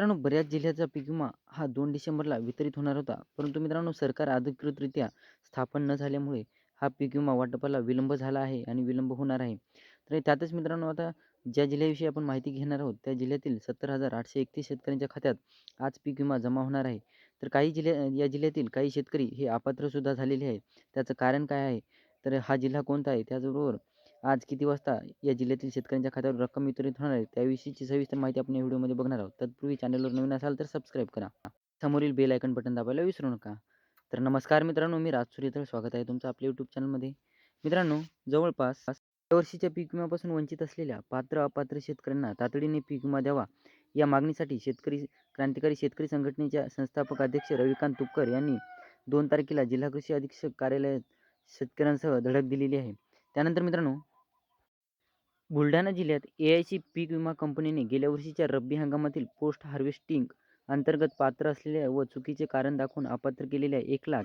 मित्रांनो बऱ्याच जिल्ह्याचा पीक विमा हा दोन डिसेंबरला वितरित होणार होता. परंतु मित्रांनो सरकार अधिकृतरित्या स्थापन न झाल्यामुळे हा पीक विमा वाटपाला विलंब झाला आहे आणि विलंब होणार आहे. तर त्यातच मित्रांनो आता ज्या जिल्ह्याविषयी आपण माहिती घेणार आहोत त्या जिल्ह्यातील सत्तर हजार आठशे एकतीस शेतकऱ्यांच्या खात्यात आज पीक विमा जमा होणार आहे. तर काही जिल्ह्या या जिल्ह्यातील काही शेतकरी हे अपात्रसुद्धा झालेले आहेत. त्याचं कारण काय आहे? तर हा जिल्हा कोणता आहे? त्याचबरोबर आज किती वाजता या जिल्ह्यातील शेतकऱ्यांच्या खात्यावर रक्कम वितरित होणार आहे त्याविषयीची सविस्तर माहिती आपण या व्हिडिओमध्ये बघणार आहोत. तत्पूर्वी चॅनलवर नवीन असाल तर सबस्क्राईब करा. समोरील बेल आयकन बटन दाबायला विसरू नका. तर नमस्कार मित्रांनो मी राज येथे स्वागत आहे तुमचं आपल्या यूट्यूब चॅनलमध्ये. मित्रांनो जवळपास या वर्षीच्या पीक विम्यापासून वंचित असलेल्या पात्र अपात्र शेतकऱ्यांना तातडीने पीक विमा द्यावा या मागणीसाठी शेतकरी क्रांतिकारी शेतकरी संघटनेच्या संस्थापक अध्यक्ष रविकांत तुपकर यांनी दोन तारखेला जिल्हा कृषी अधीक्षक कार्यालयात शेतकऱ्यांसह धडक दिलेली आहे. त्यानंतर मित्रांनो बुलढाणा जिल्ह्यात ए आय सी पीक विमा कंपनीने गेल्या वर्षीच्या रब्बी हंगामातील पोस्ट हार्वेस्टिंग अंतर्गत पात्र असलेल्या व चुकीचे कारण दाखवून अपात्र केलेल्या एक लाख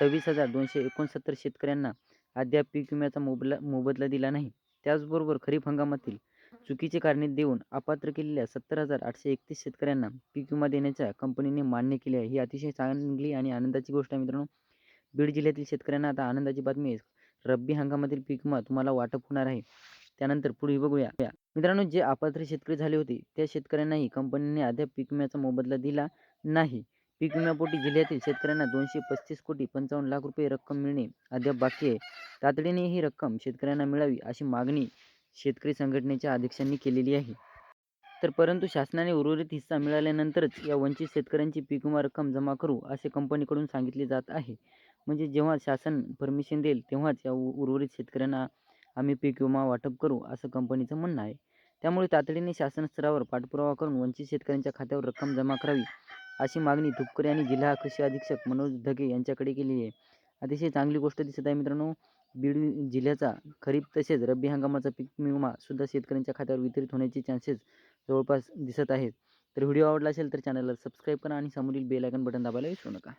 सव्वीस हजार दोनशे एकोणसत्तर शेतकऱ्यांना अद्याप पीक विम्याचा मोबला मोबदला दिला नाही. त्याचबरोबर खरीप हंगामातील चुकीचे कारणे देऊन अपात्र केलेल्या सत्तर हजार आठशे एकतीस शेतकऱ्यांना पीक विमा देण्याच्या कंपनीने मान्य केले आहे. ही अतिशय चांगली आणि आनंदाची गोष्ट आहे मित्रांनो. बीड जिल्ह्यातील शेतकऱ्यांना आता आनंदाची बातमी आहे. रब्बी हंगामातील पीक विमा तुम्हाला वाटप होणार आहे. त्यानंतर पुढे बघूया. मित्रांनो जे अपात्र शेतकरी झाले होते त्या शेतकऱ्यांनाही कंपनीने अद्याप पीक विम्याचा मोबदला दिला नाही. पीक विम्यापोटी जिल्ह्यातील शेतकऱ्यांना दोनशे पस्तीस कोटी पंचावन्न लाख रुपये रक्कम मिळणे अद्याप बाकी आहे. तातडीने ही रक्कम शेतकऱ्यांना मिळावी अशी मागणी शेतकरी संघटनेच्या अध्यक्षांनी केलेली आहे. तर परंतु शासनाने उर्वरित हिस्सा मिळाल्यानंतरच या वंचित शेतकऱ्यांची पीक विमा रक्कम जमा करू असे कंपनीकडून सांगितले जात आहे. म्हणजे जेव्हा शासन परमिशन देईल तेव्हाच या उर्वरित शेतकऱ्यांना आम्ही पीक विमा वाटप करू असं कंपनीचं म्हणणं आहे. त्यामुळे तातडीने शासन स्तरावर पाठपुरावा करून वंचित शेतकऱ्यांच्या खात्यावर रक्कम जमा करावी अशी मागणी धुपकर यांनी जिल्हा कृषी अधीक्षक मनोज ढगे यांच्याकडे केली आहे. अतिशय चांगली गोष्ट दिसत आहे मित्रांनो बीड जिल्ह्याचा खरीप तसेच रब्बी हंगामाचा पीक विमा सुद्धा शेतकऱ्यांच्या खात्यावर वितरित होण्याचे चान्सेस जवळपास दिसत आहेत. तर व्हिडिओ आवडला असेल तर चॅनलला सबस्क्राईब करा आणि समोरील बेल आयकन बटन दाबायला विसरू नका.